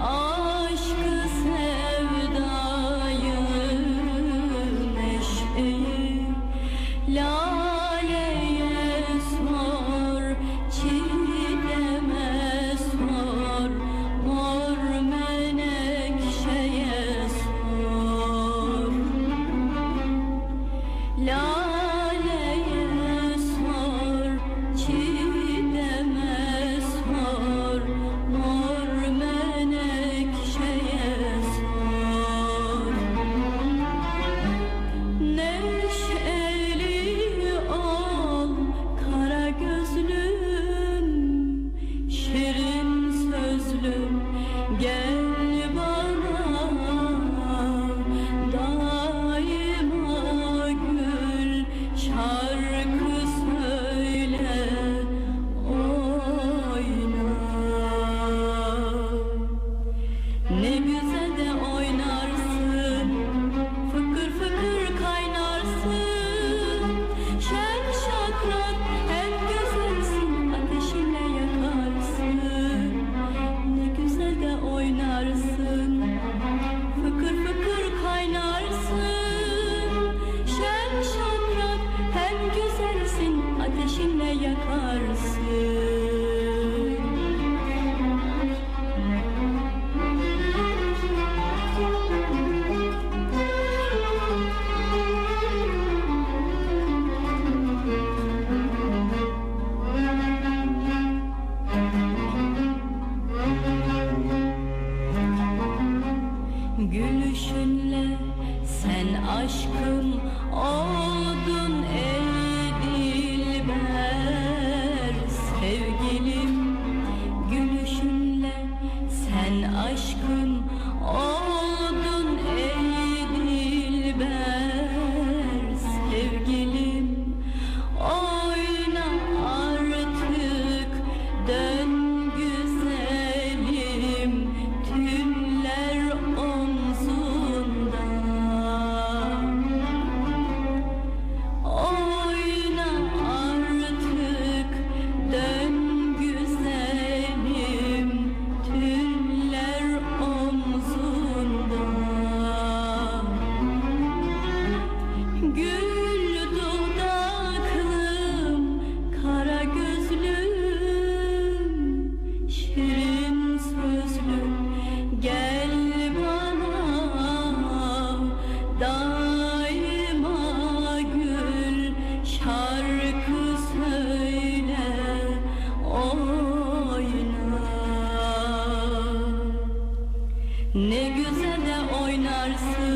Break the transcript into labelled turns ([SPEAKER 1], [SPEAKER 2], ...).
[SPEAKER 1] Aşkı sevdayı meşeyi Laleye sor, çiğdeme sor Mor menekşeye sor Laleye Gülüşünle sen aşkım oldun. gülerim gülüşünle sen aşkın o Ne güzel de oynarsın.